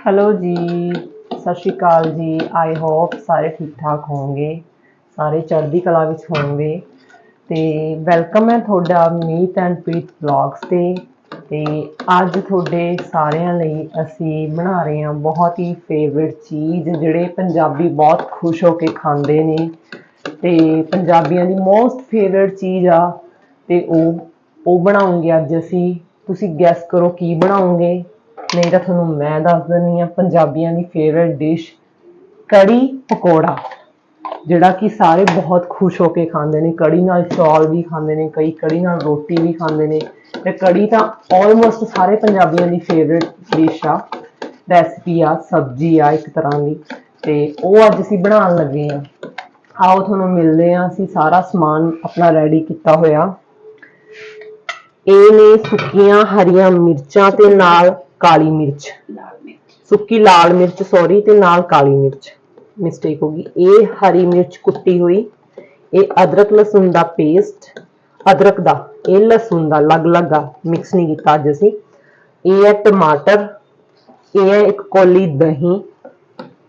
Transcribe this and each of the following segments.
Hello ਜੀ, ਸਤਿ ਸ਼੍ਰੀ ਅਕਾਲ ਜੀ। ਆਈ ਹੋਪ ਸਾਰੇ ਠੀਕ ਠਾਕ ਹੋਵੋਗੇ, ਸਾਰੇ ਚੜ੍ਹਦੀ ਕਲਾ ਵਿੱਚ ਹੋਵੋਗੇ। ਤੇ ਵੈਲਕਮ ਹੈ ਤੁਹਾਡਾ ਮੀਤ ਐਂਡ ਪ੍ਰੀਤ ਵਲੌਗਸ ਤੇ। ਤੇ ਅੱਜ ਤੁਹਾਡੇ ਸਾਰਿਆਂ ਲਈ ਅਸੀਂ ਬਣਾ ਰਹੇ ਹਾਂ ਬਹੁਤ ਹੀ ਫੇਵਰਿਟ ਚੀਜ਼, ਜਿਹੜੇ ਪੰਜਾਬੀ ਬਹੁਤ ਖੁਸ਼ ਹੋ ਕੇ ਖਾਂਦੇ ਨੇ। ਤੇ ਪੰਜਾਬੀਆਂ ਦੀ ਮੋਸਟ ਫੇਵਰਿਟ ਚੀਜ਼ ਆ, ਤੇ ਉਹ ਉਹ ਬਣਾਉਂਗੇ ਅੱਜ ਅਸੀਂ। ਤੁਸੀਂ ਗੈਸ ਕਰੋ ਕੀ ਬਣਾਉਂਗੇ। ਨਹੀਂ ਤਾਂ ਤੁਹਾਨੂੰ ਮੈਂ ਦੱਸ ਦਿੰਦੀ ਆ ਪੰਜਾਬੀਆਂ ਦੀ ਫੇਵਰਿਟ ਡਿਸ਼ ਕੜੀ ਪਕੌੜਾ, ਜਿਹੜਾ ਕਿ ਸਾਰੇ ਬਹੁਤ ਖੁਸ਼ ਹੋ ਕੇ ਖਾਂਦੇ ਨੇ, ਕੜੀ ਨਾਲ ਚੌਲ ਵੀ ਖਾਂਦੇ ਨੇ, ਕਈ ਕੜੀ ਨਾਲ ਰੋਟੀ ਵੀ ਖਾਂਦੇ ਨੇ ਤੇ ਕੜੀ ਤਾਂ ਆਲਮੋਸਟ ਸਾਰੇ ਪੰਜਾਬੀਆਂ ਦੀ ਫੇਵਰਿਟ ਡਿਸ਼ ਆ ਰੈਸਪੀ ਆ, ਸਬਜ਼ੀ ਆ ਇੱਕ ਤਰ੍ਹਾਂ ਦੀ ਤੇ ਉਹ ਅੱਜ ਅਸੀਂ ਬਣਾਉਣ ਲੱਗੇ ਆ ਆਓ ਤੁਹਾਨੂੰ ਮਿਲਦੇ ਆ ਅਸੀਂ ਸਾਰਾ ਸਮਾਨ ਆਪਣਾ ਰੈਡੀ ਕੀਤਾ ਹੋਇਆ। ਇਹ ਨੇ ਸੁੱਕੀਆਂ ਹਰੀਆਂ ਮਿਰਚਾਂ ਤੇ ਨਾਲ ਕਾਲੀ ਮਿਰਚ। ਸੁੱਕੀ ਲਾਲ ਮਿਰਚ ਸੌਰੀ ਤੇ ਨਾਲ ਕਾਲੀ ਮਿਰਚ। ਮਿਸਟੇਕ ਹੋ ਗਈ। ਇਹ ਹਰੀ ਮਿਰਚ ਕੁੱਟੀ ਹੋਈ। ਇਹ ਅਦਰਕ ਲਸਣ ਦਾ ਪੇਸਟ ਅਦਰਕ ਦਾ ਇਹ ਲਸਣ ਦਾ ਅਲੱਗ-ਅਲੱਗ ਆ। ਮਿਕਸ ਨਹੀਂ ਕੀਤਾ ਅੱਜ ਅਸੀਂ। ਇਹ ਹੈ ਟਮਾਟਰ। ਇਹ ਹੈ ਇੱਕ ਕੋਲੀ ਦਹੀਂ।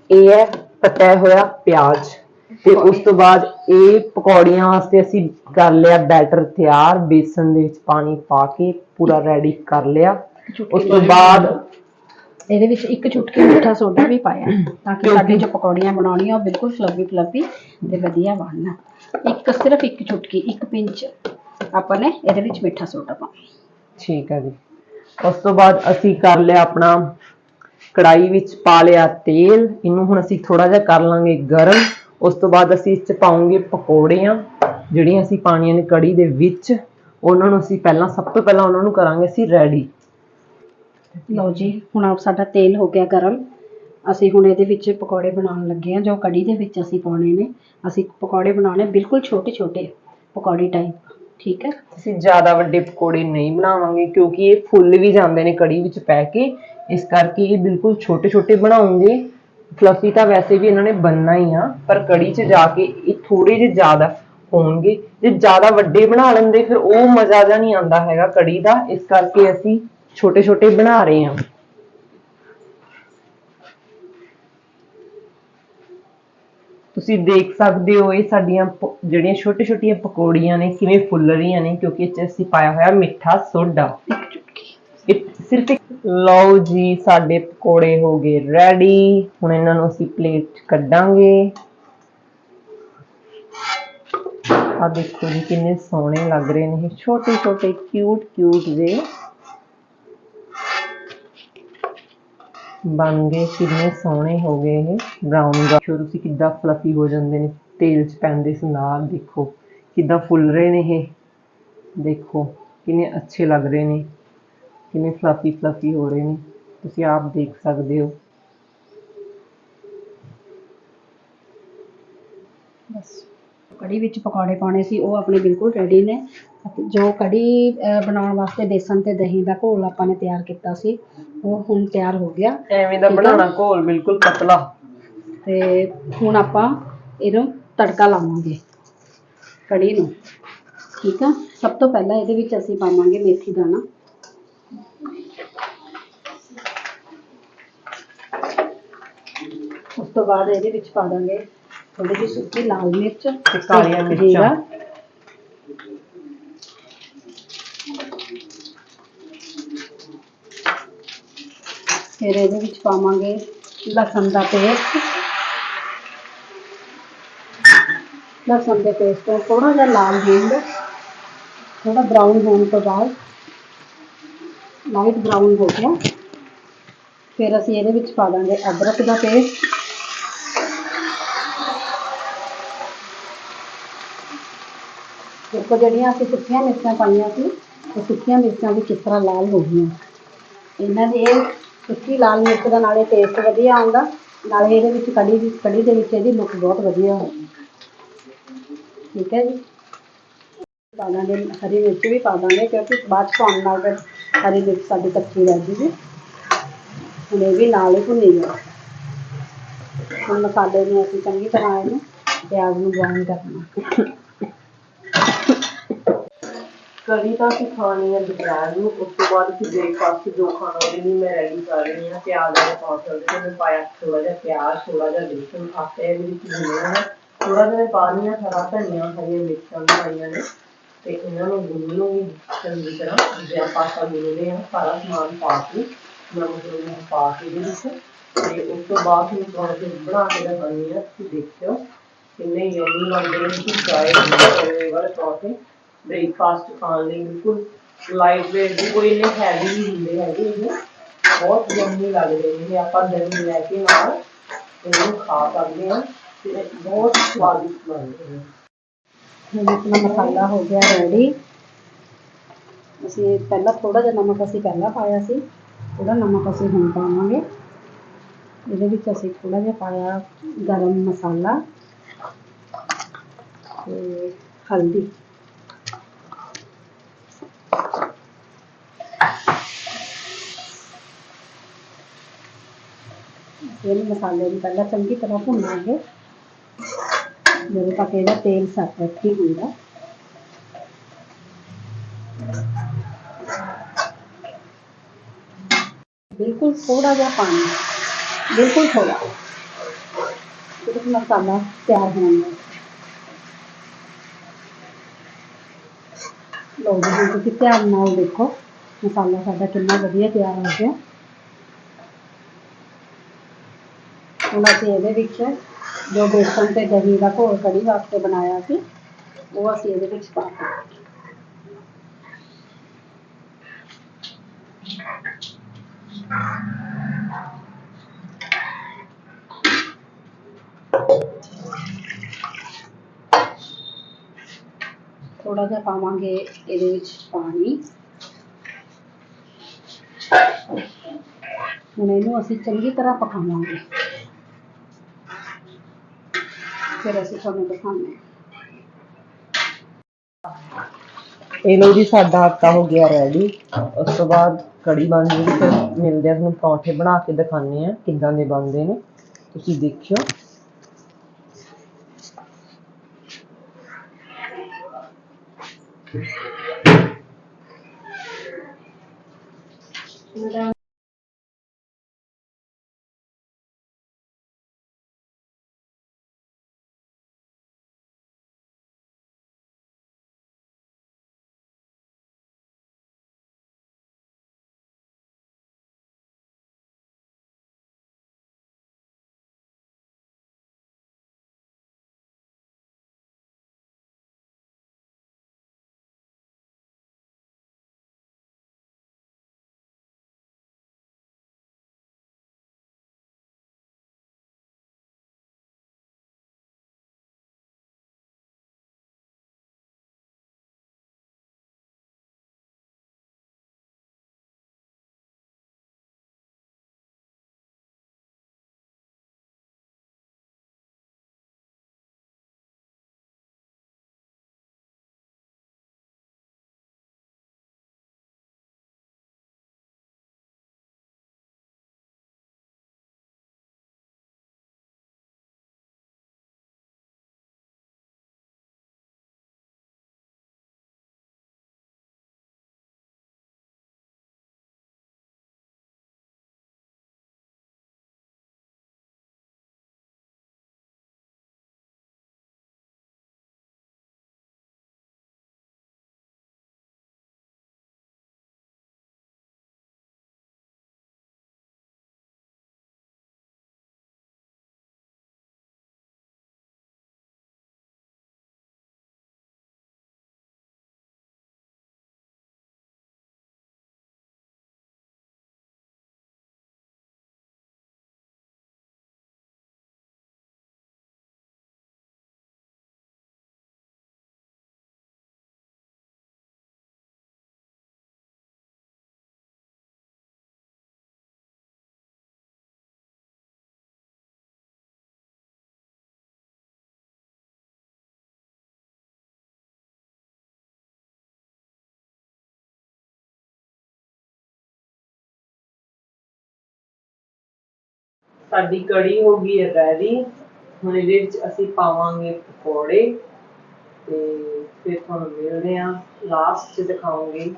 ਇਹ ਹੈ ਕੱਟਿਆ ਹੋਇਆ ਪਿਆਜ਼। ਤੇ ਉਸ ਤੋਂ ਬਾਅਦ ਇਹ ਪਕੌੜੀਆਂ ਵਾਸਤੇ ਅਸੀਂ ਕਰ ਲਿਆ ਬੈਟਰ ਤਿਆਰ। ਬੇਸਨ ਦੇ ਵਿੱਚ ਪਾਣੀ ਪਾ ਕੇ ਪੂਰਾ ਰੈਡੀ ਕਰ ਲਿਆ। ਉਸ ਤੋਂ ਬਾਅਦ ਇਹਦੇ ਵਿੱਚ ਇੱਕ ਚੁਟਕੀ ਮਿੱਠਾ ਸੋਡਾ ਵੀ ਪਾਇਆ ਤਾਂ ਕਿ ਸਾਡੇ ਜੋ ਪਕੌੜੀਆਂ ਬਣਾਉਣੀਆਂ ਉਹ ਬਿਲਕੁਲ ਫਲੱਫੀ ਫਲੱਫੀ ਤੇ ਵਧੀਆ ਬਣਨ। ਇੱਕ ਸਿਰਫ ਇੱਕ ਚੁਟਕੀ ਇੱਕ ਪਿੰਚ ਆਪਾਂ ਨੇ ਇਹਦੇ ਵਿੱਚ ਮਿੱਠਾ ਸੋਡਾ ਪਾਉਣਾ। ਠੀਕ ਹੈ ਜੀ। ਉਸ ਤੋਂ ਬਾਅਦ ਅਸੀਂ ਕਰ ਲਿਆ ਆਪਣਾ ਕੜਾਈ ਵਿੱਚ ਪਾ ਲਿਆ ਤੇਲ। ਇਹਨੂੰ ਹੁਣ ਅਸੀਂ ਥੋੜਾ ਜਿਹਾ ਕਰ ਲਾਂਗੇ ਗਰਮ। ਉਸ ਤੋਂ ਬਾਅਦ ਅਸੀਂ ਇਸ ਚ ਪਾਉਂਗੇ ਪਕੌੜੀਆਂ ਜਿਹੜੀਆਂ ਅਸੀਂ ਪਾਣੀਆਂ ਨੇ ਕੜੀ ਦੇ ਵਿੱਚ। ਉਹਨਾਂ ਨੂੰ ਅਸੀਂ ਪਹਿਲਾਂ ਸਭ ਤੋਂ ਪਹਿਲਾਂ ਉਹਨਾਂ ਨੂੰ ਕਰਾਂਗੇ ਅਸੀਂ ਰੈਡੀ। ਲਓ ਜੀ, ਹੁਣ ਆਪ ਸਾਡਾ ਤੇਲ ਹੋ ਗਿਆ ਗਰਮ। ਅਸੀਂ ਹੁਣ ਇਹਦੇ ਵਿੱਚ ਪਕੌੜੇ ਬਣਾਉਣ ਲੱਗੇ ਹਾਂ, ਜੋ ਕੜੀ ਦੇ ਵਿੱਚ ਅਸੀਂ ਪਾਉਣੇ ਨੇ। ਅਸੀਂ ਪਕੌੜੇ ਬਣਾਉਣੇ ਬਿਲਕੁਲ ਛੋਟੇ ਛੋਟੇ ਪਕੌੜੀ ਟਾਈਪ ਠੀਕ ਹੈ? ਅਸੀਂ ਜ਼ਿਆਦਾ ਵੱਡੇ ਪਕੌੜੇ ਨਹੀਂ ਬਣਾਵਾਂਗੇ, ਕਿਉਂਕਿ ਇਹ ਫੁੱਲ ਵੀ ਜਾਂਦੇ ਨੇ ਕੜੀ ਵਿੱਚ ਪੈ ਕੇ। ਇਸ ਕਰਕੇ ਇਹ ਬਿਲਕੁਲ ਛੋਟੇ ਛੋਟੇ ਬਣਾਉਂਗੇ। ਫਲਫੀ ਤਾਂ ਵੈਸੇ ਵੀ ਇਹਨਾਂ ਨੇ ਬਣਨਾ ਹੀ ਆ, ਪਰ ਕੜੀ 'ਚ ਜਾ ਕੇ ਇਹ ਥੋੜੇ ਜਿਹੇ ਜ਼ਿਆਦਾ ਹੋਣਗੇ। ਜੇ ਜ਼ਿਆਦਾ ਵੱਡੇ ਬਣਾ ਲੈਂਦੇ, ਫਿਰ ਉਹ ਮਜ਼ਾ ਜਿਹਾ ਨਹੀਂ ਆਉਂਦਾ ਹੈਗਾ ਕੜੀ ਦਾ। ਇਸ ਕਰਕੇ ਅਸੀਂ ਛੋਟੇ ਛੋਟੇ ਬਣਾ ਰਹੇ ਹਾਂ ਤੁਸੀਂ ਦੇਖ ਸਕਦੇ ਹੋ ਇਹ ਸਾਡੀਆਂ ਪ- ਜਿਹੜੀਆਂ ਛੋਟੇ ਛੋਟੀਆਂ ਪਕੌੜੀਆਂ ਨੇ ਕਿਵੇਂ ਫੁੱਲ ਰਹੀਆਂ ਨੇ ਕਿਉਂਕਿ ਇਹ 'ਚ ਅਸੀਂ ਪਾਇਆ ਹੋਇਆ ਮਿੱਠਾ ਸੋਡਾ ਇੱਕ ਚੁਟਕੀ ਇਹ ਸਿਰਫ ਇੱਕ ਲਓ ਜੀ ਸਾਡੇ ਪਕੌੜੇ ਹੋ ਗਏ ਰੈਡੀ ਹੁਣ ਇਹਨਾਂ ਨੂੰ ਅਸੀਂ ਪਲੇਟ 'ਚ ਕੱਢਾਂਗੇ ਆ ਦੇਖੋ ਜੀ ਕਿੰਨੇ ਸੋਹਣੇ ਲੱਗ ਰਹੇ ਨੇ ਇਹ ਛੋਟੇ ਛੋਟੇ ਕਿਊਟ ਕਿਊਟ ਜੇ ਬਣ ਗਏ, ਕਿੰਨੇ ਸੋਹਣੇ ਹੋ ਗਏ ਇਹ ਬਰਾਊਨ ਦੇਖੋ ਤੁਸੀਂ ਕਿੱਦਾਂ ਫਲਫੀ ਹੋ ਜਾਂਦੇ ਨੇ, ਤੇਲ 'ਚ ਪੈਂਦੇ ਸੀ ਨਾਲ, ਦੇਖੋ। ਕਿੱਦਾਂ ਫੁੱਲ ਰਹੇ ਨੇ ਇਹ। ਦੇਖੋ, ਕਿੰਨੇ ਅੱਛੇ ਲੱਗ ਰਹੇ ਨੇ। ਕਿੰਨੇ ਫਲਫੀ ਫਲਫੀ ਹੋ ਰਹੇ ਨੇ। ਤੁਸੀਂ ਆਪ ਦੇਖ ਸਕਦੇ ਹੋ। ਕੜੀ ਵਿੱਚ ਪਕੌੜੇ ਪਾਉਣੇ ਸੀ ਉਹ ਆਪਣੇ ਬਿਲਕੁਲ ਰੈਡੀ ਨੇ। ਅਤੇ ਜੋ ਕੜੀ ਬਣਾਉਣ ਵਾਸਤੇ ਬੇਸਨ ਤੇ ਦਹੀਂ ਦਾ ਘੋਲ ਆਪਾਂ ਨੇ ਤਿਆਰ ਕੀਤਾ ਸੀ ਉਹ ਹੁਣ ਤਿਆਰ ਹੋ ਗਿਆ। ਐਵੇਂ ਦਾ। ਬਣਾਉਣਾ ਘੋਲ ਬਿਲਕੁਲ ਪਤਲਾ। ਤੇ ਹੁਣ ਆਪਾਂ ਇਹਨੂੰ ਤੜਕਾ ਲਾਵਾਂਗੇ ਕੜੀ ਨੂੰ। ਠੀਕ ਆ? ਸਭ ਤੋਂ ਪਹਿਲਾਂ ਇਹਦੇ ਵਿੱਚ ਅਸੀਂ ਪਾਵਾਂਗੇ ਮੇਥੀ ਦਾਣਾ। ਉਸ ਤੋਂ ਬਾਅਦ ਇਹਦੇ ਵਿੱਚ ਪਾ ਦਾਂਗੇ ਥੋੜੀ ਜਿਹੀ ਸੁੱਕੀ ਲਾਲ ਮਿਰਚ ਤੇ ਕਾਲੀਆਂ ਮਿਰਚਾਂ। ਜੀਰਾ। ਫਿਰ ਇਹਦੇ ਵਿੱਚ ਪਾਵਾਂਗੇ ਲਸਣ ਦਾ ਪੇਸਟ ਲਸਣ ਦੇ ਪੇਸਟ ਤੋਂ ਥੋੜਾ ਜਿਹਾ ਲਾਲ ਹਿੰਗ ਥੋੜਾ ਬਰਾਊਨ ਹੋਣ ਤੋਂ ਬਾਅਦ ਲਾਈਟ ਬਰਾਊਨ ਹੋ ਗਿਆ ਫਿਰ ਅਸੀਂ ਇਹਦੇ ਵਿੱਚ ਪਾ ਦਾਂਗੇ ਅਦਰਕ ਦਾ ਪੇਸਟ ਦੇਖੋ ਜਿਹੜੀਆਂ ਅਸੀਂ ਸੁੱਕੀਆਂ ਮਿਰਚਾਂ ਪਾਈਆਂ ਸੀ ਉਹ ਸੁੱਕੀਆਂ ਮਿਰਚਾਂ ਵੀ ਕਿਸ ਤਰ੍ਹਾਂ ਲਾਲ ਹੋ ਗਈਆਂ ਇਹਨਾਂ ਦੇ ਇਹ ਸੁੱਕੀ ਲਾਲ ਮਿਰਚ ਦਾ ਨਾਲੇ ਟੇਸਟ ਵਧੀਆ ਆਉਂਦਾ, ਨਾਲੇ ਇਹਦੇ ਵਿੱਚ ਕੜੀ ਦੀ ਕੜੀ ਦੇ ਵਿੱਚ ਇਹਦੀ ਲੁੱਕ ਬਹੁਤ ਵਧੀਆ ਹੁੰਦੀ ਠੀਕ ਹੈ ਜੀ? ਪਾ ਦਾਂਗੇ, ਹਰੀ ਮਿਰਚ ਵੀ ਪਾ ਦਾਂਗੇ, ਕਿਉਂਕਿ ਬਾਅਦ 'ਚ ਪਾਉਣ ਨਾਲ ਫਿਰ ਹਰੀ ਮਿਰਚ ਸਾਡੀ ਕੱਚੀ ਰਹਿ ਜੂਗੀ। ਹੁਣ ਇਹ ਵੀ ਨਾਲ ਹੀ ਭੁੰਨੀ ਜਾਓ। ਹੁਣ ਮਸਾਲੇ ਨੂੰ ਅਸੀਂ ਚੰਗੀ ਤਰ੍ਹਾਂ ਇਹਨੂੰ ਪਿਆਜ਼ ਨੂੰ ਬਰਾਊਨ ਕਰਨਾ। ਕੜੀ ਤਾਂ ਅਸੀਂ ਖਾਣੀ ਹੈ ਦੁਪਹਿਰ ਨੂੰ, ਉਸ ਤੋਂ ਬਾਅਦ ਅਸੀਂ ਬ੍ਰੇਕਫਾਸਟ ਜੋ ਖਾਣਾ ਉਹਦੇ ਲਈ ਮੈਂ ਰੈਡੀ ਕਰ ਰਹੀ ਹਾਂ, ਪਿਆਜ਼ ਦੇ ਪੌਂਚਲ ਤੇ ਮੈਂ ਪਾਇਆ ਥੋੜਾ ਜਿਹਾ ਪਿਆਜ਼ ਥੋੜਾ ਜਿਹਾ ਬੇਸਨ ਆਟੇ ਦੇ ਵਿੱਚ ਗੁੰਨਣਾ ਹੈ ਥੋੜਾ ਜਿਹਾ ਪਾ ਰਹੀ ਹਾਂ ਹਰਾ ਧਨੀਆ, ਹਰੀਆਂ ਮਿਰਚਾਂ ਪਾਈਆਂ ਨੇ ਤੇ ਇਹਨਾਂ ਨੂੰ ਗੁੰਨ ਲੂੰਗੀ ਚੰਗੀ ਤਰ੍ਹਾਂ। ਜੇ ਆਪਾਂ ਆਟਾ ਗੁੰਨਦੇ ਹਾਂ ਸਾਰਾ ਸਮਾਨ ਪਾ ਕੇ, ਨਮਕ ਨੂੰ ਪਾ ਕੇ ਇਹਦੇ ਵਿੱਚ। ਤੇ ਉਸ ਤੋਂ ਬਾਅਦ ਫਿਰ ਪਰੌਂਠੇ ਬਣਾ ਕੇ ਦਿਖਾਉਂਦੀ ਹਾਂ ਤੁਸੀਂ ਦੇਖਿਓ। ਕਿੰਨੇ ਯਮੀ ਲੱਗਦੇ ਨੇ, ਤੁਸੀਂ ਟਰਾਈ ਕਰੋ ਇਹ ਵਾਲੇ ਪਰੌਂਠੇ ਬ੍ਰੇਕਫਾਸਟ ਖਾਣ ਲਈ ਬਿਲਕੁਲ ਲਾਈਟ ਵੇਟ ਵੀ ਕੋਈ ਇੰਨੇ ਹੈਵੀ ਨਹੀਂ ਹੁੰਦੇ ਹੈਗੇ ਇਹ ਬਹੁਤ ਯਮੀ ਲੱਗਦੇ ਨੇ ਇਹ ਆਪਾਂ ਦਹੀਂ ਲੈ ਕੇ ਨਾਲ ਇਹਨੂੰ ਖਾ ਸਕਦੇ ਹਾਂ ਤੇ ਬਹੁਤ ਸਵਾਦਿਸ਼ਟ ਬਣਦੇ ਨੇ ਹੁਣ ਆਪਣਾ ਮਸਾਲਾ ਹੋ ਗਿਆ ਰੈਡੀ ਅਸੀਂ ਪਹਿਲਾਂ ਥੋੜਾ ਜਿਹਾ ਨਮਕ ਅਸੀਂ ਪਹਿਲਾਂ ਪਾਇਆ ਸੀ ਥੋੜਾ ਨਮਕ ਅਸੀਂ ਹੁਣ ਪਾਵਾਂਗੇ ਇਹਦੇ ਵਿੱਚ ਅਸੀਂ ਥੋੜਾ ਜਿਹਾ ਪਾਇਆ ਗਰਮ ਮਸਾਲਾ ਤੇ ਹਲਦੀ ਇਹ ਮਸਾਲੇ ਨੂੰ ਪਹਿਲਾਂ ਚੰਗੀ ਤਰ੍ਹਾਂ ਭੁੰਨਾਂਗੇ ਜਦੋਂ ਤੱਕ ਇਹਦਾ ਤੇਲ ਸੈਪਰੇਟ ਨਹੀਂ ਹੁੰਦਾ ਬਿਲਕੁਲ ਥੋੜਾ ਜਿਹਾ ਪਾਣੀ ਬਿਲਕੁਲ ਥੋੜਾ ਸਿਰਫ ਮਸਾਲਾ ਤਿਆਰ ਹੋਣ ਦਾ ਲਓ ਜੀ ਹੁਣ ਤੁਸੀਂ ਧਿਆਨ ਨਾਲ ਦੇਖੋ ਮਸਾਲਾ ਸਾਡਾ ਕਿੰਨਾ ਵਧੀਆ ਤਿਆਰ ਹੋ ਗਿਆ ਹੁਣ ਅਸੀਂ ਇਹਦੇ ਵਿੱਚ ਜੋ ਬੇਸਣ ਤੇ ਦਹੀਂ ਦਾ ਘੋਲ ਕੜੀ ਵਾਸਤੇ ਬਣਾਇਆ ਸੀ ਉਹ ਅਸੀਂ ਇਹਦੇ ਵਿੱਚ ਪਾ ਦਿੱਤਾ ਥੋੜਾ ਜਿਹਾ ਪਾਵਾਂਗੇ ਇਹਦੇ ਵਿੱਚ ਪਾਣੀ ਹੁਣ ਇਹਨੂੰ ਅਸੀਂ ਚੰਗੀ ਤਰ੍ਹਾਂ ਪਕਾਵਾਂਗੇ ਫਿਰ ਅਸੀਂ ਤੁਹਾਨੂੰ ਦਿਖਾਉਂਦੇ ਹਾਂ ਇਹ ਲੋ ਜੀ ਸਾਡਾ ਆਟਾ ਹੋ ਗਿਆ ਰੈਡੀ ਉਸ ਤੋਂ ਬਾਅਦ ਕੜੀ ਬਣ ਜੂਗੀ ਫਿਰ ਮਿਲਦੇ ਆ ਤੁਹਾਨੂੰ ਪਰੌਂਠੇ ਬਣਾ ਕੇ ਦਿਖਾਉਂਦੇ ਆ ਕਿੱਦਾਂ ਦੇ ਬਣਦੇ ਨੇ ਤੁਸੀਂ ਦੇਖਿਓ ਸਾਡੀ ਕੜੀ ਹੋ ਗਈ ਹੈ ਰੈਡੀ ਹੁਣ ਇਹਦੇ ਵਿੱਚ ਅਸੀਂ ਪਾਵਾਂਗੇ ਪਕੌੜੇ ਤੇ ਫਿਰ ਤੁਹਾਨੂੰ ਮਿਲਦੇ ਆ ਲਾਸਟ 'ਚ ਦਿਖਾਉਂਗੀ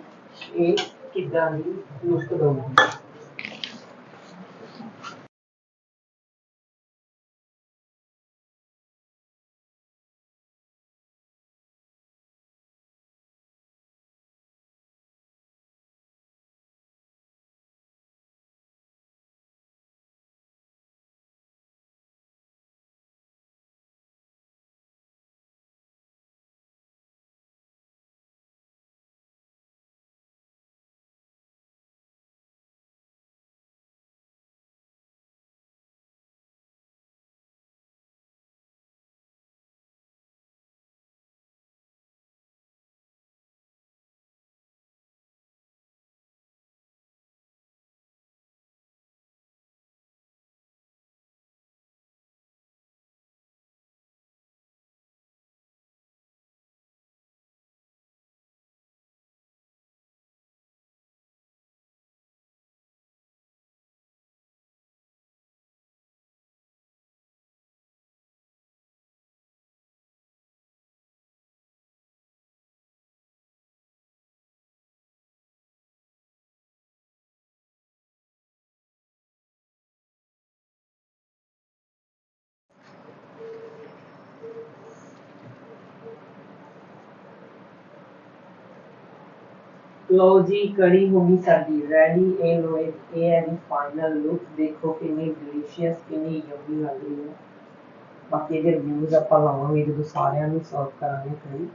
ਇਹ ਕਿੱਦਾਂ ਦੀ ਲੁੱਕ ਦਊਗੀ ਲਓ ਜੀ, ਕੜੀ ਹੋ ਗਈ ਸਾਡੀ ਰੈਡੀ ਇਹ ਲੋ, ਇਹ ਹੈ ਦੀ ਫਾਈਨਲ ਲੁੱਕ ਦੇਖੋ ਕਿੰਨੀ ਡਿਲੀਸ਼ੀਅਸ ਕਿੰਨੀ ਯਮੀ ਲੱਗ ਰਹੀ ਹੈ। ਬਾਕੀ ਇਹਦੇ ਰਿਵਿਊਜ਼ ਆਪਾਂ ਲਾਵਾਂਗੇ, ਜਦੋਂ ਸਾਰਿਆਂ ਨੂੰ ਸਰਵ ਕਰਾਂਗੇ ਕੜੀ।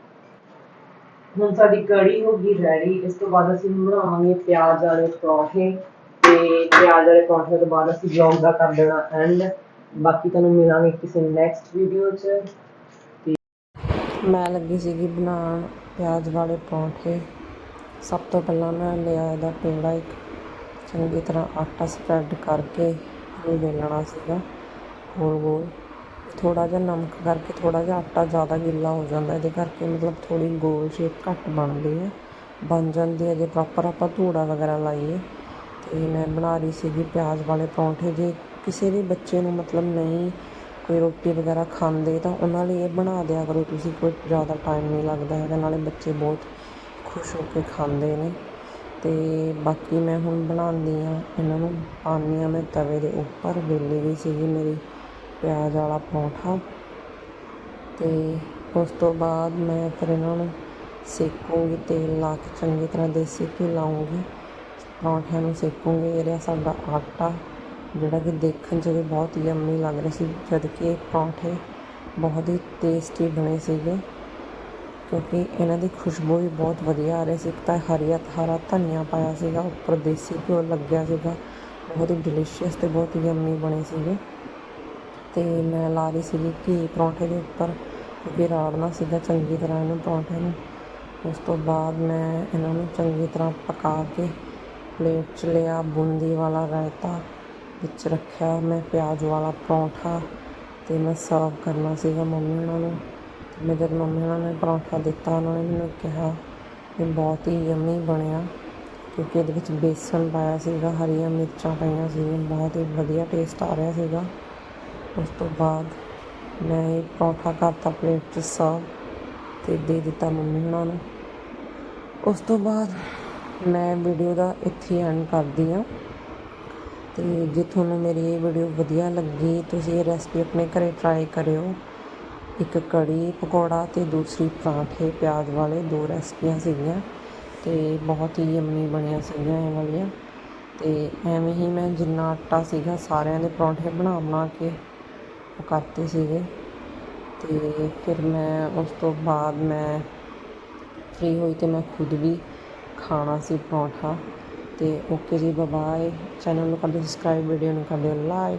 ਹੁਣ ਸਾਡੀ ਕੜੀ ਹੋ ਗਈ ਰੈਡੀ ਇਸ ਤੋਂ ਬਾਅਦ ਅਸੀਂ ਬਣਾਵਾਂਗੇ ਪਿਆਜ਼ ਵਾਲੇ ਪਰੌਂਠੇ। ਤੇ ਪਿਆਜ਼ ਵਾਲੇ ਪਰੌਂਠੇ ਤੋਂ ਬਾਅਦ ਅਸੀਂ ਵਲੌਗ ਦਾ ਕਰ ਦੇਣਾ ਐਂਡ ਬਾਕੀ ਤੁਹਾਨੂੰ ਮਿਲਾਂਗੇ ਕਿਸੇ ਨੈਕਸਟ ਵੀਡੀਓ 'ਚ। ਮੈਂ ਲੱਗੀ ਸੀਗੀ ਬਣਾਉਣ ਪਿਆਜ਼ ਵਾਲੇ ਪਰੌਂਠੇ। ਸਭ ਤੋਂ ਪਹਿਲਾਂ ਮੈਂ ਲਿਆ ਇਹਦਾ ਪੇੜਾ ਇੱਕ ਚੰਗੀ ਤਰ੍ਹਾਂ ਆਟਾ ਸਪਰੈਡ ਕਰਕੇ ਇਹ ਵੇਲਣਾ ਸੀਗਾ ਗੋਲ ਗੋਲ ਥੋੜ੍ਹਾ ਜਿਹਾ ਨਮਕ ਕਰਕੇ ਥੋੜ੍ਹਾ ਜਿਹਾ ਆਟਾ ਜ਼ਿਆਦਾ ਗਿੱਲਾ ਹੋ ਜਾਂਦਾ, ਇਹਦੇ ਕਰਕੇ ਮਤਲਬ ਥੋੜ੍ਹੀ ਗੋਲ ਸ਼ੇਪ ਘੱਟ ਬਣਦੀ ਹੈ। ਬਣ ਜਾਂਦੀ ਹੈ ਜੇ ਪ੍ਰੋਪਰ ਆਪਾਂ ਧੂੜਾ ਵਗੈਰਾ ਲਾਈਏ। ਤੇ ਮੈਂ ਬਣਾ ਰਹੀ ਸੀਗੀ ਪਿਆਜ਼ ਵਾਲੇ ਪਰੌਂਠੇ, ਜੇ ਕਿਸੇ ਵੀ ਬੱਚੇ ਨੂੰ ਮਤਲਬ ਨਹੀਂ ਕੋਈ ਰੋਟੀ ਵਗੈਰਾ ਖਾਂਦੇ ਤਾਂ ਉਹਨਾਂ ਲਈ ਇਹ ਬਣਾ ਦਿਆ ਕਰੋ, ਤੁਸੀਂ ਕੋਈ ਜ਼ਿਆਦਾ ਟਾਈਮ ਨਹੀਂ ਲੱਗਦਾ ਹੈਗਾ, ਨਾਲੇ ਬੱਚੇ ਬਹੁਤ ਖੁਸ਼ ਹੋ ਕੇ ਖਾਂਦੇ ਨੇ ਅਤੇ ਬਾਕੀ ਮੈਂ ਹੁਣ ਬਣਾਉਂਦੀ ਹਾਂ ਇਹਨਾਂ ਨੂੰ। ਪਾਉਂਦੀ ਹਾਂ ਮੈਂ ਤਵੇ ਦੇ ਉੱਪਰ ਵੇਲੀ ਵੀ ਸੀਗੀ ਮੇਰੀ ਪਿਆਜ਼ ਵਾਲਾ ਪਰੌਂਠਾ। ਤੇ ਉਸ ਤੋਂ ਬਾਅਦ ਮੈਂ ਫਿਰ ਇਹਨਾਂ ਨੂੰ ਸੇਕੂੰਗੀ ਤੇਲ ਲਾ ਕੇ, ਚੰਗੀ ਤਰ੍ਹਾਂ ਦੇਸੀ ਘੀ ਲਾਉਂਗੀ ਪਰੌਂਠਿਆਂ ਨੂੰ ਸੇਕੂੰਗੀ, ਜਿਹੜਾ ਸਾਡਾ ਆਟਾ, ਜਿਹੜਾ ਕਿ ਦੇਖਣ 'ਚ ਵੀ ਬਹੁਤ ਯੰਮੀ ਲੱਗ ਰਿਹਾ ਸੀ ਜਦ ਕਿ ਇਹ ਪਰੌਂਠੇ ਬਹੁਤ ਹੀ ਟੇਸਟੀ ਬਣੇ ਸੀਗੇ। ਕਿਉਂਕਿ ਇਹਨਾਂ ਦੀ ਖੁਸ਼ਬੂ ਵੀ ਬਹੁਤ ਵਧੀਆ ਆ ਰਹੀ ਸੀ। ਇੱਕ ਤਾਂ ਹਰੀਆ ਹਰਾ ਧਨੀਆ ਪਾਇਆ ਸੀਗਾ, ਉੱਪਰ ਦੇਸੀ ਘਿਓ ਲੱਗਿਆ ਸੀਗਾ। ਬਹੁਤ ਹੀ ਡਿਲੀਸ਼ੀਅਸ ਤੇ ਬਹੁਤ ਹੀ ਯੰਮੀ ਬਣੇ ਸੀਗੇ। ਤੇ ਮੈਂ ਲਾ ਰਹੀ ਸੀਗੀ ਘੀ ਪਰੌਂਠੇ ਦੇ ਉੱਪਰ, ਕਿਉਂਕਿ ਰਾੜਨਾ ਸੀਗਾ ਚੰਗੀ ਤਰ੍ਹਾਂ ਇਹਨੂੰ ਪਰੌਂਠੇ ਨੂੰ। ਉਸ ਤੋਂ ਬਾਅਦ ਮੈਂ ਇਹਨਾਂ ਨੂੰ ਚੰਗੀ ਤਰ੍ਹਾਂ ਪਕਾ ਕੇ ਪਲੇਟ 'ਚ ਲਿਆ, ਬੂੰਦੀ ਵਾਲਾ ਰਾਇਤਾ ਵਿੱਚ ਰੱਖਿਆ। ਮੈਂ ਪਿਆਜ਼ ਵਾਲਾ ਪਰੌਂਠਾ ਤੇ ਮੈਂ ਸਰਵ ਕਰਨਾ ਸੀਗਾ ਮੰਮੀ ਉਹਨਾਂ ਨੂੰ। ਮੈਂ ਜਦ ਮੰਮੀ ਉਹਨਾਂ ਨੇ ਪਰੌਂਠਾ ਦਿੱਤਾ, ਉਹਨਾਂ ਨੇ ਮੈਨੂੰ ਕਿਹਾ ਕਿ ਬਹੁਤ ਹੀ ਯੰਮੀ ਬਣਿਆ, ਕਿਉਂਕਿ ਇਹਦੇ ਵਿੱਚ ਬੇਸਨ ਪਾਇਆ ਸੀਗਾ, ਹਰੀਆਂ ਮਿਰਚਾਂ ਪਾਈਆਂ ਸੀਗੀਆਂ, ਬਹੁਤ ਹੀ ਵਧੀਆ ਟੇਸਟ ਆ ਰਿਹਾ ਸੀਗਾ। ਉਸ ਤੋਂ ਬਾਅਦ ਮੈਂ ਇਹ ਪਰੌਂਠਾ ਕਰਤਾ ਪਲੇਟ 'ਚ ਸਰਵ ਤੇ ਦੇ ਦਿੱਤਾ ਮੰਮੀ ਉਹਨਾਂ ਨੂੰ। ਉਸ ਤੋਂ ਬਾਅਦ ਮੈਂ ਵੀਡੀਓ ਦਾ ਇੱਥੇ ਐਂਡ ਕਰਦੀ ਹਾਂ। ਤੇ ਜੇ ਤੁਹਾਨੂੰ ਮੇਰੀ ਇਹ ਵੀਡੀਓ ਵਧੀਆ ਲੱਗੀ, ਤੁਸੀਂ ਇਹ ਰੈਸਪੀ ਆਪਣੇ ਘਰੇ ਟਰਾਈ ਕਰਿਓ। ਇੱਕ ਕੜੀ ਪਕੌੜਾ ਅਤੇ ਦੂਸਰੀ ਪਰਾਂਠੇ, ਪਿਆਜ਼ ਵਾਲੇ ਦੋ ਰੈਸਪੀਆਂ ਸੀਗੀਆਂ ਅਤੇ ਬਹੁਤ ਹੀ ਯੰਮੀ ਬਣੀਆਂ ਸੀਗੀਆਂ ਇਹ ਵਾਲੀਆਂ। ਅਤੇ ਐਵੇਂ ਹੀ ਮੈਂ ਜਿੰਨਾ ਆਟਾ ਸੀਗਾ ਸਾਰਿਆਂ ਦੇ ਪਰੌਂਠੇ ਬਣਾ ਬਣਾ ਕੇ ਉਹ ਕਰਤੇ ਸੀਗੇ। ਅਤੇ ਫਿਰ ਮੈਂ ਉਸ ਤੋਂ ਬਾਅਦ ਮੈਂ ਫ੍ਰੀ ਹੋਈ ਤੇ ਮੈਂ ਖੁਦ ਵੀ ਖਾਣਾ ਸੀ ਪਰੌਂਠਾ। ਤੇ ਓਕੇ ਜੀ ਬਾਏ ਚੈਨਲ ਨੂੰ ਕਰ ਦਿਓ ਸਬਸਕ੍ਰਾਈਬ ਵੀਡੀਓ ਨੂੰ ਕਰ ਦਿਓ ਲਾਈਕ